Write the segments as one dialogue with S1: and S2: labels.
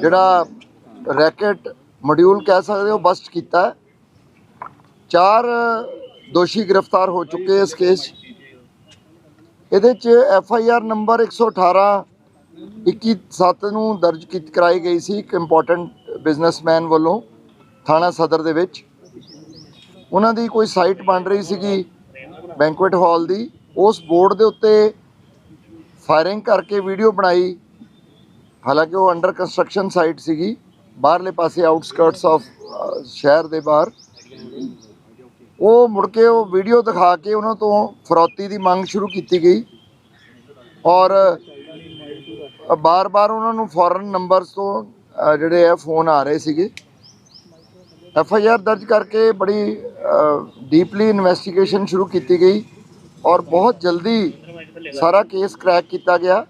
S1: ਜਿਹੜਾ racket module ਕਹਿ ਸਕਦੇ ਹੋ ਬਸਟ ਕੀਤਾ ਚਾਰ ਦੋਸ਼ੀ ਗ੍ਰਿਫਤਾਰ ਹੋ ਚੁੱਕੇ ਇਸ ਕੇਸ 'ਚ। ਇਹਦੇ ਚ ਐਫ ਆਈ ਆਰ ਨੰਬਰ 118 21/7 ਨੂੰ ਦਰਜ ਕੀਤੀ ਕਰਾਈ ਗਈ ਸੀ ਇੱਕ ਇੰਪੋਰਟੈਂਟ ਬਿਜ਼ਨਸਮੈਨ ਵੱਲੋਂ ਥਾਣਾ ਸਦਰ ਦੇ ਵਿੱਚ। ਉਹਨਾਂ ਦੀ ਕੋਈ ਸਾਈਟ ਬਣ ਰਹੀ ਸੀਗੀ ਬੈਂਕੁਏਟ ਹਾਲ ਦੀ। ਉਸ ਬੋਰਡ ਦੇ ਉੱਤੇ ਫਾਇਰਿੰਗ ਕਰਕੇ ਵੀਡੀਓ ਬਣਾਈ। ਹਾਲਾਂਕਿ ਉਹ ਅੰਡਰ ਕੰਸਟਰਕਸ਼ਨ ਸਾਈਟ ਸੀਗੀ। ਬਾਹਰਲੇ ਪਾਸੇ ਆਊਟਸਕਰਟਸ ਆਫ ਸ਼ਹਿਰ ਦੇ ਬਾਹਰ। ਉਹ ਮੁੜ ਕੇ ਉਹ ਵੀਡੀਓ ਦਿਖਾ ਕੇ ਉਹਨਾਂ ਤੋਂ ਫਰੌਤੀ ਦੀ ਮੰਗ ਸ਼ੁਰੂ ਕੀਤੀ ਗਈ। ਔਰ ਬਾਰ-ਬਾਰ ਉਹਨਾਂ ਨੂੰ ਫੋਰਨ ਨੰਬਰਸ ਤੋਂ ਜਿਹੜੇ ਆ ਫੋਨ ਆ ਰਹੇ ਸੀਗੇ। ਐਫ ਆਈ ਆਰ ਦਰਜ ਕਰਕੇ ਬੜੀ ਡੀਪਲੀ ਇਨਵੈਸਟੀਗੇਸ਼ਨ ਸ਼ੁਰੂ ਕੀਤੀ ਗਈ। ਔਰ ਬਹੁਤ ਜਲਦੀ ਸਾਰਾ ਕੇਸ ਕ੍ਰੈਕ ਕੀਤਾ ਗਿਆ।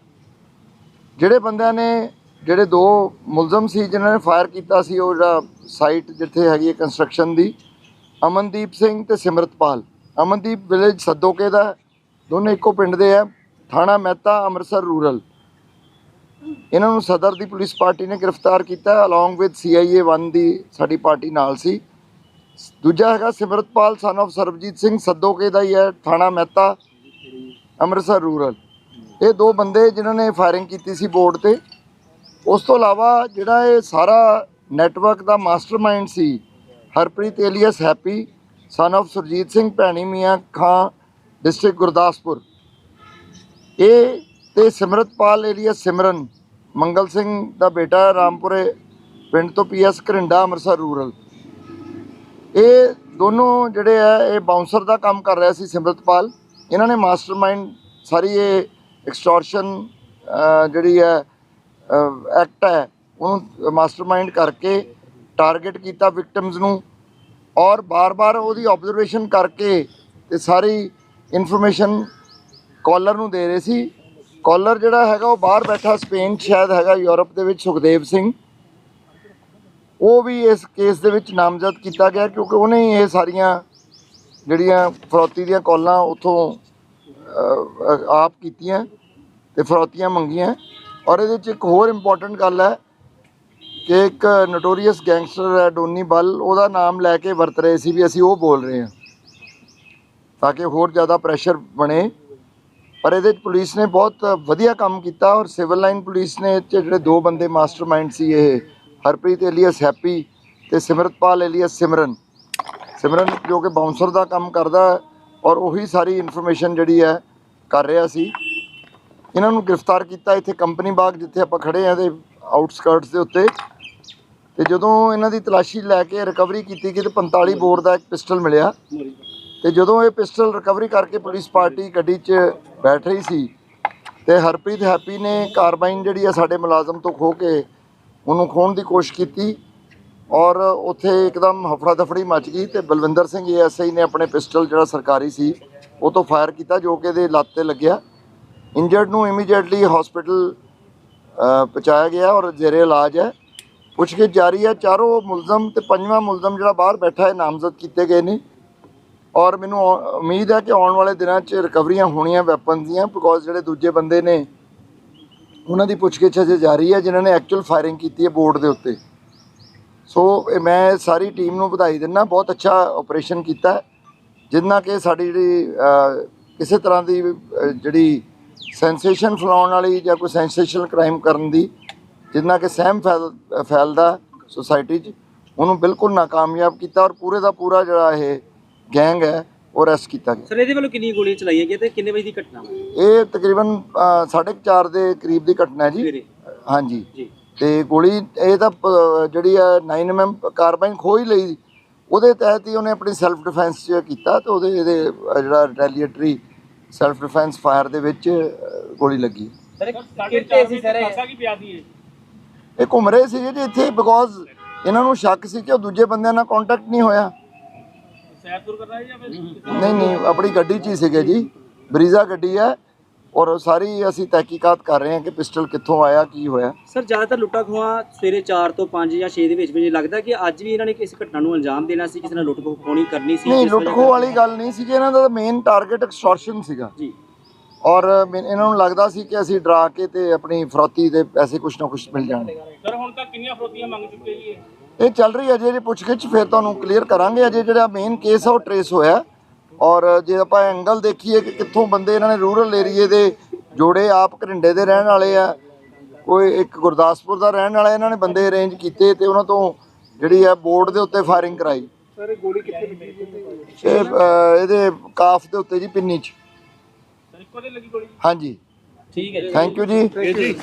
S1: ਜਿਹੜੇ ਬੰਦਿਆਂ ਨੇ, ਜਿਹੜੇ ਦੋ ਮੁਲਜ਼ਮ ਸੀ, ਜਿਨ੍ਹਾਂ ਨੇ ਫਾਇਰ ਕੀਤਾ ਸੀ, ਉਹ ਜਿਹੜਾ ਸਾਈਟ ਜਿੱਥੇ ਹੈਗੀ ਹੈ ਕੰਸਟਰਕਸ਼ਨ ਦੀ, ਅਮਨਦੀਪ ਸਿੰਘ ਤੇ ਸਿਮਰਤਪਾਲ ਅਮਨਦੀਪ ਵਿਲੇਜ ਸੱਦੋਕੇ ਦਾ ਦੋਨੇ ਇੱਕੋ ਪਿੰਡ ਦੇ ਆ ਥਾਣਾ ਮਹਿਤਾ, ਅੰਮ੍ਰਿਤਸਰ ਰੂਰਲ ਇਹਨਾਂ ਨੂੰ ਸਦਰ ਦੀ ਪੁਲਿਸ ਪਾਰਟੀ ਨੇ ਗ੍ਰਿਫਤਾਰ ਕੀਤਾ ਅਲੋਂਗ ਵਿਦ ਸੀਆਈਏ 1 ਦੀ ਸਾਡੀ ਪਾਰਟੀ ਨਾਲ ਸੀ। ਦੂਜਾ ਹੈਗਾ ਸਿਮਰਤਪਾਲ ਸਨ of ਸਰਬਜੀਤ ਸਿੰਘ ਸੱਦੋਕੇ ਦਾ ਹੀ ਹੈ, ਥਾਣਾ ਮਹਿਤਾ, ਅੰਮ੍ਰਿਤਸਰ ਰੂਰਲ ਇਹ ਦੋ ਬੰਦੇ ਜਿਨ੍ਹਾਂ ਨੇ ਫਾਇਰਿੰਗ ਕੀਤੀ ਸੀ ਬੋਰਡ ਤੇ। ਉਸ ਤੋਂ ਇਲਾਵਾ ਜਿਹੜਾ ਇਹ ਸਾਰਾ ਨੈਟਵਰਕ ਦਾ mastermind C, Harpreet alias happy son of Surjit Singh, Bhaini Mian Khan district Gurdaspur. ਇਹ ਤੇ ਸਿਮਰਤਪਾਲ ਏਲੀਅਸ ਸਿਮਰਨ, ਮੰਗਲ ਸਿੰਘ ਦਾ ਬੇਟਾ ਰਾਮਪੁਰੇ, ਪਿੰਡ ਤੋਂ ਪੀਐਸ ਘਰਿੰਡਾ, ਅੰਮ੍ਰਿਤਸਰ ਰੂਰਲ। ਇਹ ਦੋਨੋਂ ਜਿਹੜੇ ਆ, ਇਹ ਬਾਉਂਸਰ ਦਾ ਕੰਮ ਕਰ ਰਿਹਾ ਸੀ ਸਿਮਰਤਪਾਲ। ਇਹਨਾਂ ਨੇ ਮਾਸਟਰਮਾਈਂਡ ਸਾਰੀ ਇਹ ਐਕਸਟੋਰਸ਼ਨ ਜਿਹੜੀ ਹੈ ਐਕਟ ਹੈ, ਉਹਨੂੰ ਮਾਸਟਰਮਾਈਂਡ ਕਰਕੇ ਟਾਰਗੇਟ ਕੀਤਾ ਵਿਕਟਮਸ ਨੂੰ ਔਰ ਬਾਰ-ਬਾਰ ਉਹਦੀ ਆਬਜ਼ਰਵੇਸ਼ਨ ਕਰਕੇ ਤੇ ਸਾਰੀ ਇਨਫੋਰਮੇਸ਼ਨ ਕਾਲਰ ਨੂੰ ਦੇ ਰਹੇ ਸੀ। ਕਾਲਰ ਜਿਹੜਾ ਹੈਗਾ, ਉਹ ਬਾਹਰ ਬੈਠਾ ਸਪੇਨ 'ਚ ਸ਼ਾਇਦ ਹੈਗਾ ਯੂਰਪ ਦੇ ਵਿੱਚ, ਸੁਖਦੇਵ ਸਿੰਘ। ਉਹ ਵੀ ਇਸ ਕੇਸ ਦੇ ਵਿੱਚ ਨਾਮਜ਼ਦ ਕੀਤਾ ਗਿਆ ਕਿਉਂਕਿ ਉਹਨੇ ਇਹ ਸਾਰੀਆਂ ਜਿਹੜੀਆਂ ਫਰੌਤੀ ਦੀਆਂ ਕਾਲਾਂ ਉਥੋਂ ਆਪ ਕੀਤੀਆਂ ਤੇ ਫਰੌਤੀਆਂ ਮੰਗੀਆਂ। ਔਰ ਇਹਦੇ 'ਚ ਇੱਕ ਹੋਰ ਇੰਪੋਰਟੈਂਟ ਗੱਲ ਹੈ ਕਿ ਇੱਕ ਨੋਟੋਰੀਅਸ ਗੈਂਗਸਟਰ ਹੈ, ਡੋਨੀ ਬਲ, ਉਹਦਾ ਨਾਮ ਲੈ ਕੇ ਵਰਤ ਰਹੇ ਸੀ ਵੀ ਅਸੀਂ ਉਹ ਬੋਲ ਰਹੇ ਹਾਂ ਤਾਂ ਕਿ ਹੋਰ ਜ਼ਿਆਦਾ ਪ੍ਰੈਸ਼ਰ ਬਣੇ। ਪਰ ਇਹਦੇ 'ਚ ਪੁਲਿਸ ਨੇ ਬਹੁਤ ਵਧੀਆ ਕੰਮ ਕੀਤਾ ਔਰ ਸਿਵਲ ਲਾਈਨ ਪੁਲਿਸ ਨੇ ਜਿਹੜੇ ਦੋ ਬੰਦੇ ਮਾਸਟਰਮਾਈਂਡ ਸੀ ਇਹ, ਹਰਪ੍ਰੀਤ ਏਲੀਅਸ ਹੈਪੀ ਤੇ ਸਿਮਰਤਪਾਲ ਏਲੀਅਸ ਸਿਮਰਨ। ਸਿਮਰਨ ਜੋ ਕਿ ਬਾਉਂਸਰ ਦਾ ਕੰਮ ਕਰਦਾ ਔਰ ਉਹੀ ਸਾਰੀ ਇਨਫੋਰਮੇਸ਼ਨ ਜਿਹੜੀ ਹੈ ਕਰ ਰਿਹਾ ਸੀ। ਇਹਨਾਂ ਨੂੰ ਗ੍ਰਿਫਤਾਰ ਕੀਤਾ ਇੱਥੇ ਕੰਪਨੀ ਬਾਗ, ਜਿੱਥੇ ਆਪਾਂ ਖੜੇ ਆ ਦੇ ਆਊਟਸਕਰਟਸ ਦੇ ਉੱਤੇ। ਤੇ ਜਦੋਂ ਇਹਨਾਂ ਦੀ ਤਲਾਸ਼ੀ ਲੈ ਕੇ ਰਿਕਵਰੀ ਕੀਤੀ ਗਈ, ਤੇ 45 ਬੋਰ ਦਾ ਇੱਕ ਪਿਸਟਲ ਮਿਲਿਆ। ਤੇ ਜਦੋਂ ਇਹ ਪਿਸਟਲ ਰਿਕਵਰੀ ਕਰਕੇ ਪੁਲਿਸ ਪਾਰਟੀ ਗੱਡੀ 'ਚ ਬੈਠ ਰਹੀ ਸੀ, ਤੇ ਹਰਪ੍ਰੀਤ ਹੈਪੀ ਨੇ ਕਾਰਬਾਈਨ ਜਿਹੜੀ ਆ ਸਾਡੇ ਮੁਲਾਜ਼ਮ ਤੋਂ ਖੋ ਕੇ ਉਹਨੂੰ ਖੋਣ ਦੀ ਕੋਸ਼ਿਸ਼ ਕੀਤੀ। ਔਰ ਉੱਥੇ ਇੱਕਦਮ ਹਫੜਾ ਦਫੜੀ ਮਚ ਗਈ ਤੇ ਬਲਵਿੰਦਰ ਸਿੰਘ ਏਐਸਆਈ ਨੇ ਆਪਣੇ ਪਿਸਟਲ ਜਿਹੜਾ ਸਰਕਾਰੀ ਸੀ, ਉਹ ਤੋਂ ਫਾਇਰ ਕੀਤਾ ਜੋ ਕਿ ਇਹਦੇ ਲੱਤ ਤੇ ਲੱਗਿਆ। ਇੰਜਰਡ ਨੂੰ ਇਮੀਡੀਏਟਲੀ ਹਸਪੀਟਲ ਪਹੁੰਚਾਇਆ ਗਿਆ ਔਰ ਜ਼ੇਰੇ ਇਲਾਜ ਹੈ। ਪੁੱਛਗਿੱਛ ਜਾਰੀ ਹੈ, ਚਾਰੋਂ ਮੁਲਜ਼ਮ ਤੇ ਪੰਜਵਾਂ ਮੁਲਜ਼ਮ ਜਿਹੜਾ ਬਾਹਰ ਬੈਠਾ ਹੈ, ਨਾਮਜ਼ਦ ਕੀਤੇ ਗਏ ਨੇ। ਔਰ ਮੈਨੂੰ ਉਮੀਦ ਹੈ ਕਿ ਆਉਣ ਵਾਲੇ ਦਿਨਾਂ 'ਚ ਰਿਕਵਰੀਆਂ ਹੋਣੀਆਂ ਵੈਪਨ ਦੀਆਂ ਬਿਕੋਜ਼ ਜਿਹੜੇ ਦੂਜੇ ਬੰਦੇ ਨੇ, ਉਹਨਾਂ ਦੀ ਪੁੱਛਗਿੱਛ ਅਜੇ ਜਾਰੀ ਹੈ, ਜਿਨ੍ਹਾਂ ਨੇ ਐਕਚੁਅਲ ਫਾਇਰਿੰਗ ਕੀਤੀ ਹੈ ਬੋਰਡ ਦੇ ਉੱਤੇ। ਸੋ ਮੈਂ ਸਾਰੀ ਟੀਮ ਨੂੰ ਵਧਾਈ ਦਿੰਦਾ ਬਹੁਤ ਅੱਛਾ ਆਪਰੇਸ਼ਨ ਕੀਤਾ ਜਿੰਨਾ ਕਿ ਸਾਡੀ ਜਿਹੜੀ ਕਿਸੇ ਤਰ੍ਹਾਂ ਦੀ ਜਿਹੜੀ ਸੈਂਸੇਸ਼ਨ ਫੈਲਾਉਣ ਵਾਲੀ ਜਾਂ ਕੋਈ ਸੈਂਸੇਸ਼ਨਲ ਕ੍ਰਾਈਮ ਕਰਨ ਦੀ ਜਿੰਨਾ ਕਿ ਸਹਿਮ ਫੈਲ ਫੈਲਦਾ ਸੁਸਾਇਟੀ 'ਚ ਉਹਨੂੰ ਬਿਲਕੁਲ ਨਾਕਾਮਯਾਬ ਕੀਤਾ ਔਰ ਪੂਰੇ ਦਾ ਪੂਰਾ ਜਿਹੜਾ ਇਹ ਗੈਂਗ ਹੈ ਉਹ ਅਰੈਸਟ ਕੀਤਾ ਗਿਆ।
S2: ਸਰ ਇਹਦੇ ਵੱਲੋਂ ਕਿੰਨੀ ਗੋਲੀਆਂ ਚਲਾਈਆਂ ਗਈਆਂ ਤੇ ਕਿੰਨੇ ਵਜੇ ਦੀ ਘਟਨਾ
S1: ਇਹ ਤਕਰੀਬਨ 4:30 ਦੇ ਕਰੀਬ ਦੀ ਘਟਨਾ ਹੈ ਜੀ। ਹਾਂਜੀ।
S2: ਜੀ।
S1: ਤੇ ਗੋਲੀ ਇਹ ਤਾਂ ਪ- ਜਿਹੜੀ ਹੈ 9mm ਕਾਰਬਾਈਨ ਖੋ ਹੀ ਲਈ। ਉਹਦੇ ਤਹਿਤ ਹੀ ਉਹਨੇ ਆਪਣੀ ਸੈਲਫ ਡਿਫੈਂਸ ਚ ਕੀਤਾ ਤੇ ਉਹਦੇ ਇਹਦੇ ਅ, ਜਿਹੜਾ ਰੈਲੀਏਟਰੀ ਸੈਲਫ ਡਿਫੈਂਸ ਫਾਇਰ ਦੇ ਵਿੱਚ ਅ, ਗੋਲੀ ਲੱਗੀ।
S2: ਸਰ ਕਿੱਥੇ ਸੀ ਸਰ
S1: ਇਹ? ਘੁੰਮ ਰਹੇ ਸੀਗੇ ਜੀ ਇੱਥੇ ਬਿਕੋਜ਼ ਇਹਨਾਂ ਨੂੰ ਸ਼ੱਕ ਸੀ ਕਿ ਉਹ ਦੂਜੇ ਬੰਦਿਆਂ ਨਾਲ ਕੰਟੈਕਟ ਨਹੀਂ ਹੋਇਆ। ਨਹੀਂ ਨਹੀਂ ਆਪਣੀ ਗੱਡੀ 'ਚ ਹੀ ਸੀਗੇ ਜੀ। ਬਰੀਜ਼ਾ ਗੱਡੀ ਹੈ ਔਰ ਸਾਰੀ ਅਸੀਂ ਤਹਿਕੀਕਾਤ ਕਰ ਰਹੇ ਹਾਂ ਕਿ ਪਿਸਟਲ ਕਿੱਥੋਂ ਆਇਆ ਕੀ ਹੋਇਆ।
S2: ਸਰ ਜ਼ਿਆਦਾਤਰ ਲੁੱਟਾਂ ਖੋਹਾਂ ਸਵੇਰੇ 4 ਤੋਂ 5 ਜਾਂ 6 ਦੇ ਵਿੱਚ ਵਿੱਚ ਲੱਗਦਾ ਕਿ ਅੱਜ ਵੀ ਇਹਨਾਂ ਨੇ ਕਿਸੇ ਘਟਨਾ ਨੂੰ ਅੰਜਾਮ ਦੇਣਾ ਸੀ ਕਿਸੇ ਨਾਲ ਲੁੱਟ ਖੋਹ ਹੋਣੀ ਕਰਨੀ ਸੀ।
S1: ਨਹੀਂ ਲੁੱਟ ਖੋਹ ਵਾਲੀ ਗੱਲ ਨਹੀਂ ਸੀ ਕਿ ਇਹਨਾਂ ਦਾ ਮੇਨ ਟਾਰਗੇਟ ਐਕਸਟੋਰਸ਼ਨ ਸੀਗਾ।
S2: ਜੀ।
S1: ਔਰ ਇਹਨਾਂ ਨੂੰ ਲੱਗਦਾ ਸੀ ਕਿ ਅਸੀਂ ਡਰਾ ਕੇ ਤੇ ਆਪਣੀ ਫਰੋਤੀ ਦੇ ਪੈਸੇ ਕੁਛ ਨਾ ਕੁਛ ਮਿਲ ਜਾਣਗੇ
S3: ਸਰ ਹੁਣ ਤੱਕ ਕਿੰਨੀਆਂ ਫਰੋਤੀਆਂ ਮੰਗ ਚੁੱਕੇ ਜੀ ਇਹ?
S1: ਚੱਲ ਰਹੀ ਹੈ ਅਜੇ ਜੇ ਪੁੱਛਗਿੱਛ ਫਿਰ ਤੁਹਾਨੂੰ ਕਲੀਅਰ ਕਰਾਂਗੇ। ਅਜੇ ਜਿਹੜਾ ਮੇਨ ਕੇਸ ਆ ਉਹ ਟਰੇਸ ਹੋਇਆ। ਔਰ ਜੇ ਆਪਾਂ ਐਂਗਲ ਦੇਖੀਏ ਕਿ ਕਿੱਥੋਂ ਬੰਦੇ ਇਹਨਾਂ ਨੇ ਰੂਰਲ ਏਰੀਏ ਦੇ ਜੋੜੇ ਆਪ ਘਰਿੰਡੇ ਦੇ ਰਹਿਣ ਵਾਲੇ ਆ ਕੋਈ ਇੱਕ ਗੁਰਦਾਸਪੁਰ ਦਾ ਰਹਿਣ ਵਾਲਾ ਇਹਨਾਂ ਨੇ ਬੰਦੇ ਅਰੇਂਜ ਕੀਤੇ ਤੇ ਉਹਨਾਂ ਤੋਂ ਜਿਹੜੀ ਹੈ ਬੋਰਡ ਦੇ ਉੱਤੇ ਫਾਇਰਿੰਗ ਕਰਾਈ।
S3: ਸਰ ਇਹ ਗੋਲੀ ਕਿੱਥੇ ਲੱਗੀ?
S1: ਇਹ ਇਹਦੇ ਕਾਫ ਦੇ ਉੱਤੇ ਜੀ ਪਿੰਨੀ 'ਚ।
S3: ਸਰ ਇੱਕੋ ਦੇ ਲੱਗੀ ਗੋਲੀ?
S1: ਹਾਂਜੀ।
S2: ਠੀਕ ਹੈ ਜੀ।
S1: ਥੈਂਕ ਯੂ ਜੀ।